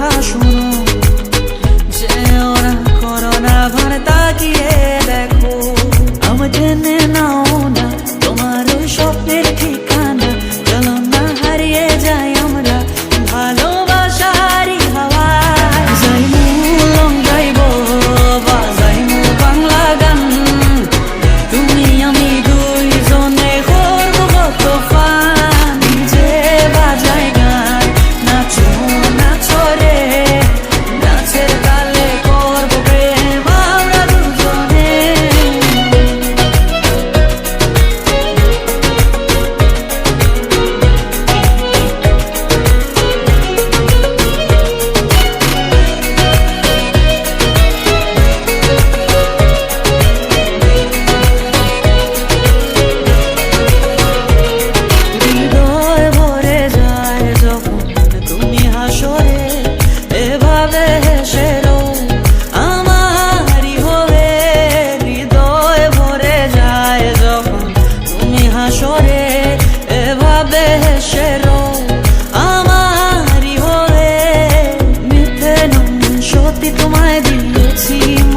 কথা শুনো যেও না করোনা ভার তাকিয়ে দেখো। আমার জেনে নাও না, তোমার স্বপ্নের ঠিক mai din puțin